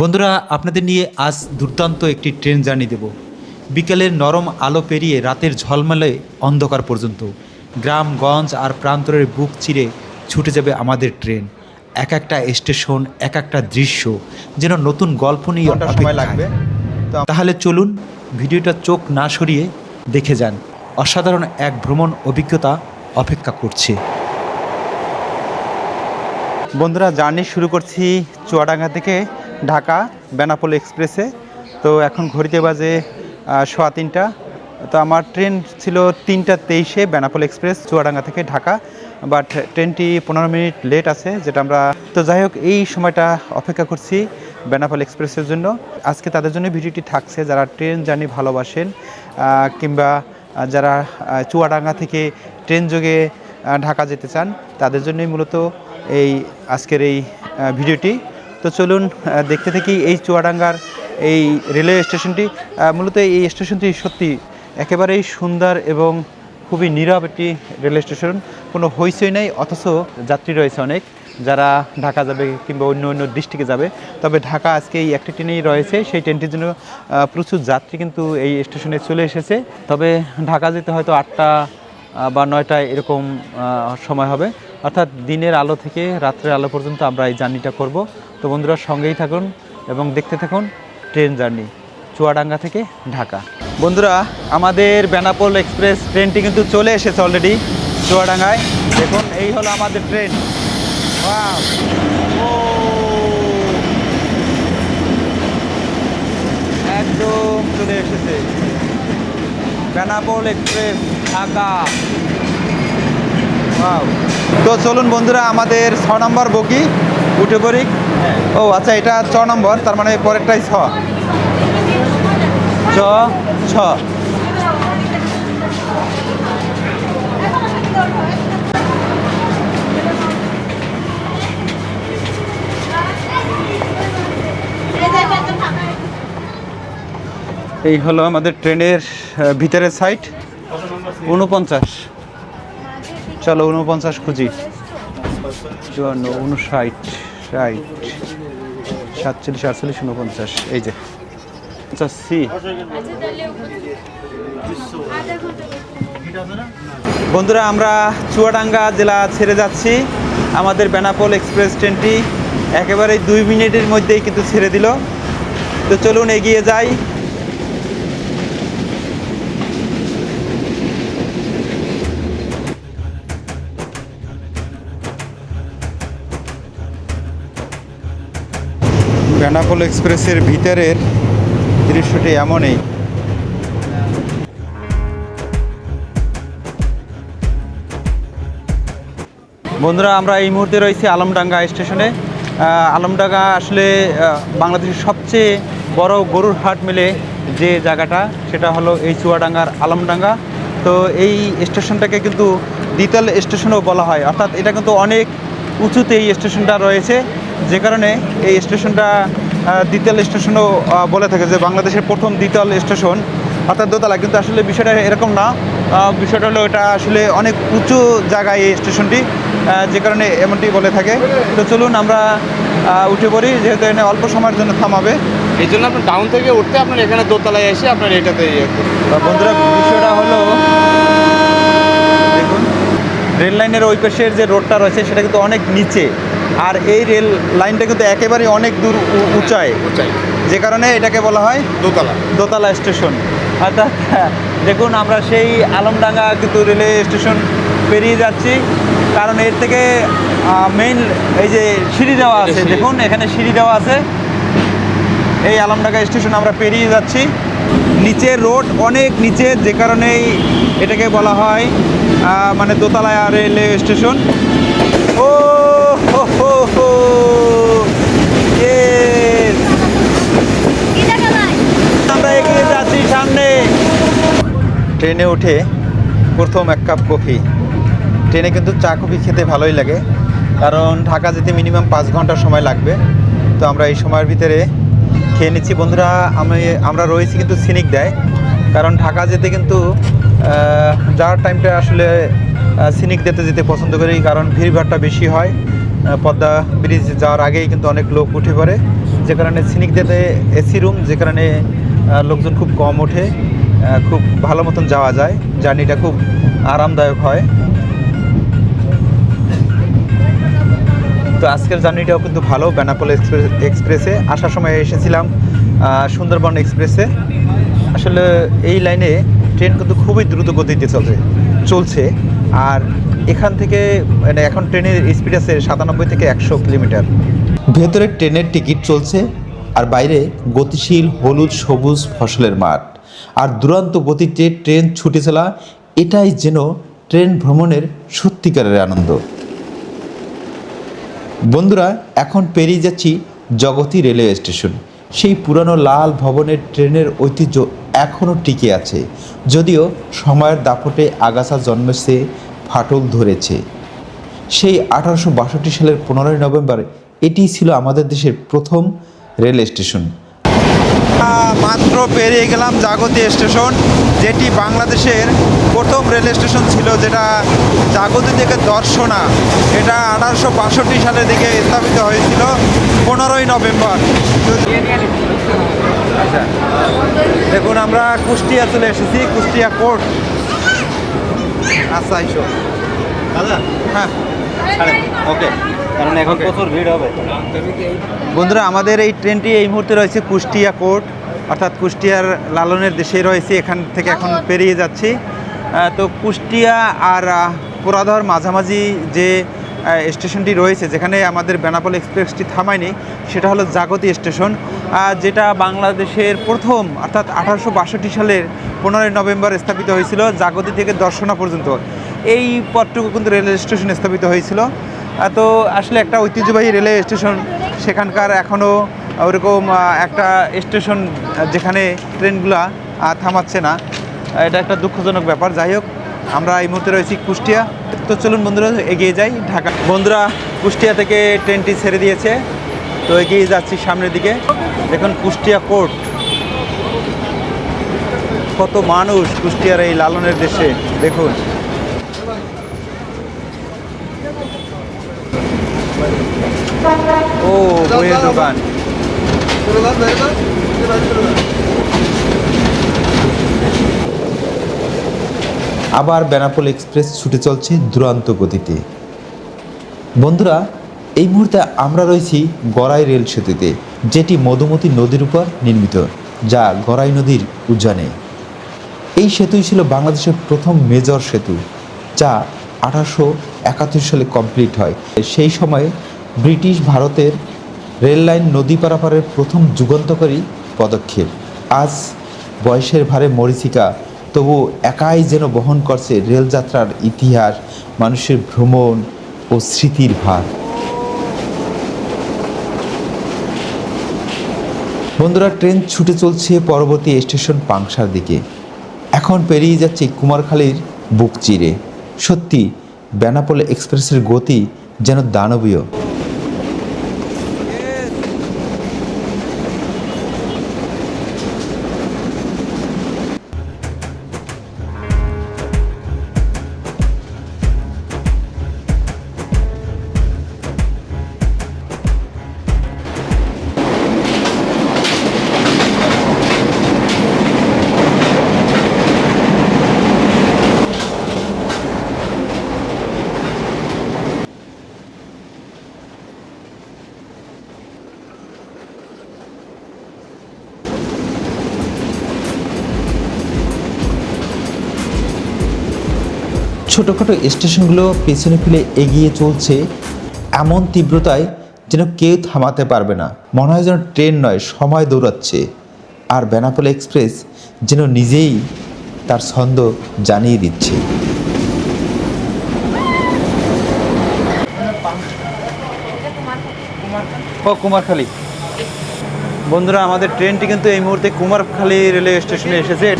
বন্ধুরা আপনাদের নিয়ে আজ দুর্দান্ত একটি ট্রেন জার্নি দেব। বিকেলের নরম আলো পেরিয়ে রাতের ঝলমলে অন্ধকার পর্যন্ত। গ্রামগঞ্জ আর প্রান্তরের বুক চিরে ছুটে যাবে আমাদের ট্রেন। এক একটা স্টেশন এক একটা দৃশ্য যেন নতুন গল্প নিয়ে সময় লাগবে। তাহলে চলুন ভিডিওটা চোখ না সরিয়ে দেখে যান। অসাধারণ এক ভ্রমণ অভিজ্ঞতা অপেক্ষা করছে। বন্ধুরা জার্নি শুরু করছি চুয়াডাঙ্গা থেকে। ঢাকা বেনাপোল এক্সপ্রেসে। তো এখন ঘড়িতে বাজে সোয়া তিনটা। তো আমার ট্রেন ছিল তিনটা তেইশে বেনাপোল এক্সপ্রেস, চুয়াডাঙ্গা থেকে ঢাকা। বাট ট্রেনটি পনেরো মিনিট লেট আছে, যেটা আমরা তো যাই হোক, এই সময়টা অপেক্ষা করছি বেনাপোল এক্সপ্রেসের জন্য। আজকে তাদের জন্য ভিডিওটি থাকছে যারা ট্রেন জার্নি ভালোবাসেন কিংবা যারা চুয়াডাঙ্গা থেকে ট্রেন যোগে ঢাকা যেতে চান, তাদের জন্যই মূলত এই আজকের এই ভিডিওটি। তো চলুন দেখতে থাকি এই চুয়াডাঙ্গার এই রেলওয়ে স্টেশনটি। মূলত এই স্টেশনটি সত্যি একেবারেই সুন্দর এবং খুবই নীরব একটি রেলওয়ে স্টেশন। কোনো হইচই নেই, অথচ যাত্রী রয়েছে অনেক। যারা ঢাকা যাবে কিংবা অন্য অন্য ডিস্ট্রিক্টে যাবে, তবে ঢাকা আজকে এই একটি ট্রেনেই রয়েছে। সেই ট্রেনটির জন্য প্রচুর যাত্রী কিন্তু এই স্টেশনে চলে এসেছে। তবে ঢাকা যেতে হয়তো আটটা বা নয়টায় এরকম সময় হবে। অর্থাৎ দিনের আলো থেকে রাত্রের আলো পর্যন্ত আমরা এই জার্নিটা করব। তো বন্ধুরা সঙ্গেই থাকুন এবং দেখতে থাকুন ট্রেন জার্নি, চুয়াডাঙ্গা থেকে ঢাকা বন্ধুরা, আমাদের বেনাপোল এক্সপ্রেস ট্রেনটি কিন্তু চলে এসেছে অলরেডি চুয়াডাঙ্গায় দেখুন, এই হলো আমাদের ট্রেন! ও! একদম চলে এসেছে বেনাপোল এক্সপ্রেস, ঢাকা! তো চলুন বন্ধুরা, আমাদের ছ নম্বর বগি উঠে পড়ি ও আচ্ছা এটা ছ নম্বর তার মানে পরেরটাই ছ। ছ ছ। এই হলো আমাদের ট্রেনের ভিতরের সাইট উনপঞ্চাশ চলো উনপঞ্চাশ খুঁজি। চুয়ান্ন উনষাট ষাট, সাতচল্লিশ, আটচল্লিশ উনপঞ্চাশ এই যে। পঞ্চাশ সি। বন্ধুরা, আমরা চুয়াডাঙ্গা জেলা ছেড়ে যাচ্ছি। আমাদের বেনাপোল এক্সপ্রেস ট্রেনটি একেবারে দুই মিনিটের মধ্যেই কিন্তু ছেড়ে দিল। তো চলুন এগিয়ে যাই। বেনাপোল এক্সপ্রেসের ভিতরের দৃশ্যটি এমনই। বন্ধুরা, আমরা এই মুহূর্তে রয়েছি আলমডাঙ্গা স্টেশনে। আলমডাঙ্গা আসলে বাংলাদেশের সবচেয়ে বড় গরুর হাট মিলে যে জায়গাটা, সেটা হলো এই চুয়াডাঙ্গার আলমডাঙ্গা। তো এই স্টেশনটাকে কিন্তু দ্বিতল স্টেশনও বলা হয়। অর্থাৎ এটা কিন্তু অনেক উঁচুতে এই স্টেশনটা রয়েছে। যে কারণে এই স্টেশনটা দ্বিতল স্টেশনও বলে থাকে যে বাংলাদেশের প্রথম দ্বিতল স্টেশন। অর্থাৎ দোতলা কিন্তু আসলে বিষয়টা এরকম না। বিষয়টা হলো এটা আসলে অনেক উঁচু জায়গায় এই স্টেশনটি যে কারণে এমনটি বলে থাকে। তো চলুন আমরা উঠে পড়ি যেহেতু এখানে অল্প সময়ের জন্য থামাবে। এই জন্য আপনার টাউন থেকে উঠতে আপনার এখানে দোতলায় এসে আপনার এটাতে ইয়ে বন্ধুরা বিষয়টা হলো দেখুন রেল লাইনের ওই পাশের যে রোডটা রয়েছে সেটা কিন্তু অনেক নিচে। আর এই রেল লাইনটা কিন্তু একেবারে অনেক দূর উঁচায়। উঁচাই। যে কারণে এটাকে বলা হয় দোতলা। দোতলা স্টেশন। অর্থাৎ দেখুন আমরা সেই আলমডাঙ্গা কিন্তু রেলওয়ে স্টেশন পেরিয়ে যাচ্ছি। কারণ এর থেকে মেইন এই যে সিঁড়ি দেওয়া আছে দেখুন এখানে সিঁড়ি দেওয়া আছে। এই আলমডাঙ্গা স্টেশন আমরা পেরিয়ে যাচ্ছি। নিচে রোড অনেক নিচে যে কারণেই এটাকে বলা হয় মানে দোতলা রেলওয়ে স্টেশন ও হো হো হো Yes! আমরা এগিয়ে যাচ্ছি সামনে ট্রেনে উঠে প্রথম এক কাপ কফি। ট্রেনে কিন্তু চা কফি খেতে ভালোই লাগে, কারণ ঢাকা যেতে মিনিমাম পাঁচ ঘণ্টা সময় লাগবে। তো আমরা এই সময়ের ভিতরে খেয়ে নিচ্ছি। বন্ধুরা, আমি, আমরা রয়েছি কিন্তু সিনিক দেয়, কারণ ঢাকা যেতে কিন্তু যাওয়ার টাইমটা আসলে সিনিক দিতে যেতে পছন্দ করি, কারণ ভিড়ভাড়টা বেশি হয়। পদ্মা ব্রিজ যাওয়ার আগেই কিন্তু অনেক লোক উঠে পড়ে। যে কারণে সিনিকদাতে এসি রুম যে কারণে লোকজন খুব কম ওঠে। খুব ভালো মতন যাওয়া যায়। জার্নিটা খুব আরামদায়ক হয়। তো আজকের জার্নিটাও কিন্তু ভালো, বেনাপোল এক্সপ্রেস এক্সপ্রেসে। আসার সময় এসেছিলাম সুন্দরবন এক্সপ্রেসে। আসলে এই লাইনে ট্রেন কিন্তু খুবই দ্রুত গতিতে চলছে চলছে। আর এখান থেকে মানে এখন ট্রেনের স্পিড আছে সাতানব্বই থেকে একশো কিলোমিটার। ভেতরে ট্রেনের টিকিট চলছে, আর বাইরে গতিশীল হলুদ সবুজ ফসলের মাঠ। আর দুরন্ত গতিতে ট্রেন ছুটে চলা এটাই যেন ট্রেন ভ্রমণের সত্যিকারের আনন্দ। বন্ধুরা, এখন পেরিয়ে যাচ্ছি জগতী রেলওয়ে স্টেশন। সেই পুরানো লাল ভবনের ট্রেনের ঐতিহ্য এখনও টিকে আছে, যদিও সময়ের দাপটে আগাছা জন্মেছে, ফাটল ধরেছে। সেই আঠারোশো বাষট্টি সালের পনেরোই নভেম্বর, এটি ছিল আমাদের দেশের প্রথম রেল স্টেশন। মাত্র পেরিয়ে গেলাম জাগতি স্টেশন, যেটি বাংলাদেশের প্রথম রেল স্টেশন ছিল, যেটা জাগতি থেকে দর্শনা, এটা আঠারোশো বাষট্টি সালের দিকে স্থাপিত হয়েছিল, পনেরোই নভেম্বর। আচ্ছা দেখুন, আমরা কুষ্টিয়া চলে এসেছি, কুষ্টিয়া কোর্ট। আচ্ছা হ্যাঁ ওকে। কারণ এখন প্রচুর ভিড় হবে। বন্ধুরা আমাদের এই ট্রেনটি এই মুহূর্তে রয়েছে কুষ্টিয়া কোর্ট অর্থাৎ কুষ্টিয়ার লালনের দেশে রয়েছে এখান থেকে এখন পেরিয়ে যাচ্ছি। তো কুষ্টিয়া আর আহ, পোড়াধর মাঝামাঝি যে স্টেশনটি রয়েছে যেখানে আমাদের বেনাপোল এক্সপ্রেসটি থামায়নি সেটা হলো জাগতি স্টেশন যেটা বাংলাদেশের প্রথম অর্থাৎ আঠারোশো বাষট্টি সালের পনেরোই নভেম্বর স্থাপিত হয়েছিল জাগতি থেকে দর্শনা পর্যন্ত। এই পথটুকু কিন্তু রেল স্টেশন স্থাপিত হয়েছিল। তো আসলে একটা ঐতিহ্যবাহী রেলওয়ে স্টেশন, সেখানকার এখনও ওরকম একটা স্টেশন যেখানে ট্রেনগুলা থামাচ্ছে না। এটা একটা দুঃখজনক ব্যাপার। যাই হোক, আমরা এই মুহূর্তে রয়েছি কুষ্টিয়া। তো চলুন বন্ধুরা, এগিয়ে যাই। ঢাকা বন্ধুরা, কুষ্টিয়া থেকে ট্রেনটি ছেড়ে দিয়েছে। তো এগিয়ে যাচ্ছি সামনের দিকে। দেখুন, কুষ্টিয়া কোর্ট। কত মানুষ কুষ্টিয়ার এই লালনের দেশে। দেখুন। বইয়ের দোকান। আবার বেনাপোল এক্সপ্রেস ছুটে চলছে দুরান্ত গতিতে। বন্ধুরা, এই মুহূর্তে আমরা রয়েছি গড়াই রেল সেতুতে, যেটি মধুমতি নদীর উপর নির্মিত, যা গড়াই নদীর উজানে। এই সেতুই ছিল বাংলাদেশের প্রথম মেজর সেতু, যা আঠারোশো একাত্তর সালে কমপ্লিট হয়। সেই সময়ে ব্রিটিশ ভারতের রেল লাইন নদী পারাপারের প্রথম যুগান্তকারী পদক্ষেপ। আজ বয়সের ভারে মরিচিকা তবু একাই যেন বহন করছে রেলযাত্রার ইতিহাস, মানুষের ভ্রমণ ও স্মৃতির ভার বন্ধুরা, ট্রেন ছুটে চলছে পরবর্তী স্টেশন পাংশার দিকে। এখন পেরিয়ে যাচ্ছে কুমারখালীর বুক চিরে। সত্যি, বেনাপোল এক্সপ্রেসের গতি যেন দানবীয়। ছোটোখাটো স্টেশনগুলো পেছনে ফেলে এগিয়ে চলছে এমন তীব্রতায় যেন কেউ থামাতে পারবে না। মনে হয় যেন ট্রেন নয়, সময় দৌড়াচ্ছে। আর বেনাপোল এক্সপ্রেস যেন নিজেই তার ছন্দ জানিয়ে দিচ্ছে। ও, কুমারখালী। বন্ধুরা, আমাদের ট্রেনটি কিন্তু এই মুহূর্তে কুমারখালী রেলওয়ে স্টেশনে এসেছে।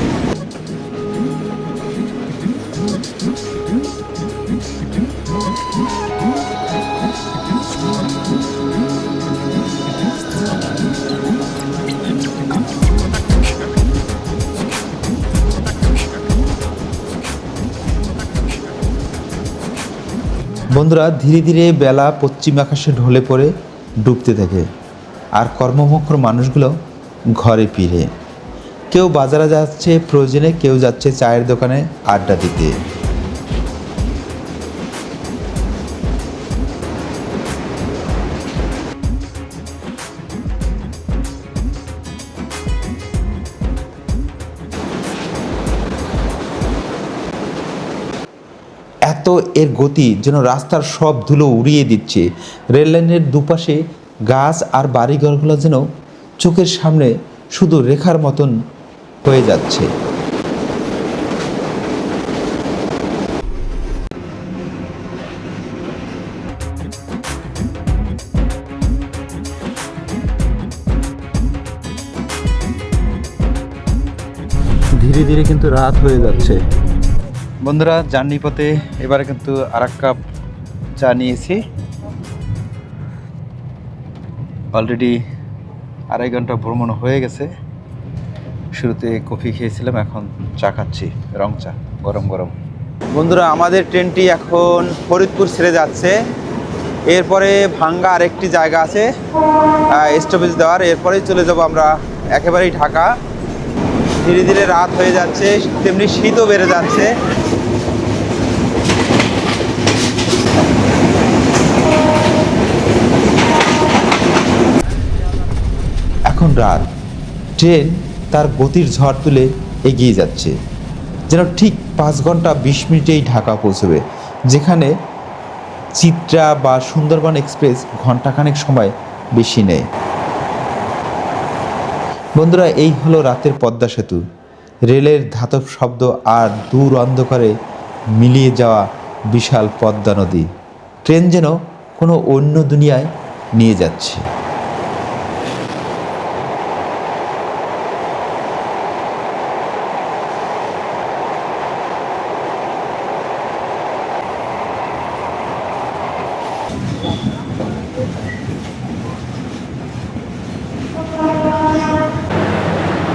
বন্ধুরা, ধীরে ধীরে বেলা পশ্চিম আকাশে ঢলে পড়ে ডুবতে থাকে আর কর্মমুখর মানুষগুলো ঘরে ফিরে। কেউ বাজারে যাচ্ছে প্রয়োজনে, কেউ যাচ্ছে চায়ের দোকানে আড্ডা দিতে। এত এর গতি যেন রাস্তার সব ধুলো উড়িয়ে দিচ্ছে। রেললাইনের দুপাশে গাছ আর বাড়িঘরগুলো যেন চোখের সামনে শুধু রেখার মতন হয়ে যাচ্ছে। ধীরে ধীরে কিন্তু রাত হয়ে যাচ্ছে। বন্ধুরা, জার্নি পথে এবারে কিন্তু আর এক কাপ চা নিয়েছি। অলরেডি আড়াই ঘণ্টা ভ্রমণ হয়ে গেছে। শুরুতে কফি খেয়েছিলাম, এখন চা খাচ্ছি, রং চা, গরম গরম। বন্ধুরা, আমাদের ট্রেনটি এখন ফরিদপুর ছেড়ে যাচ্ছে। এরপরে ভাঙ্গা আরেকটি জায়গা আছে স্টপেজ দেওয়ার। এরপরেই চলে যাব আমরা একেবারেই ঢাকা। ধীরে ধীরে রাত হয়ে যাচ্ছে, তেমনি শীতও বেড়ে যাচ্ছে। এখন রাত। ট্রেন তার গতির ঝড় তুলে এগিয়ে যাচ্ছে। যেন ঠিক পাঁচ ঘণ্টা বিশ মিনিটেই ঢাকা পৌঁছবে, যেখানে চিত্রা বা সুন্দরবন এক্সপ্রেস ঘন্টাখানেক সময় বেশি নেয়। বন্ধুরা, এই হলো রাতের পদ্মা সেতু। রেলের ধাতব শব্দ আর দূর অন্ধকারে মিলিয়ে যাওয়া বিশাল পদ্মা নদী। ট্রেন যেন কোনো অন্য দুনিয়ায় নিয়ে যাচ্ছে।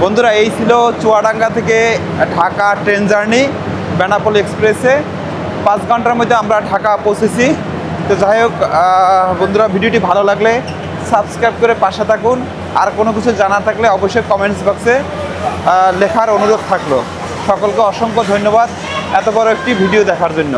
বন্ধুরা, এই ছিল চুয়াডাঙ্গা থেকে ঢাকা ট্রেন জার্নি বেনাপোল এক্সপ্রেসে। পাঁচ ঘণ্টার মধ্যে আমরা ঢাকা পৌঁছেছি। তো যাই হোক বন্ধুরা, ভিডিওটি ভালো লাগলে সাবস্ক্রাইব করে পাশে থাকুন। আর কোনো কিছু জানা থাকলে অবশ্যই কমেন্টস বক্সে লেখার অনুরোধ থাকল। সকলকে অসংখ্য ধন্যবাদ এত বড় একটি ভিডিও দেখার জন্য।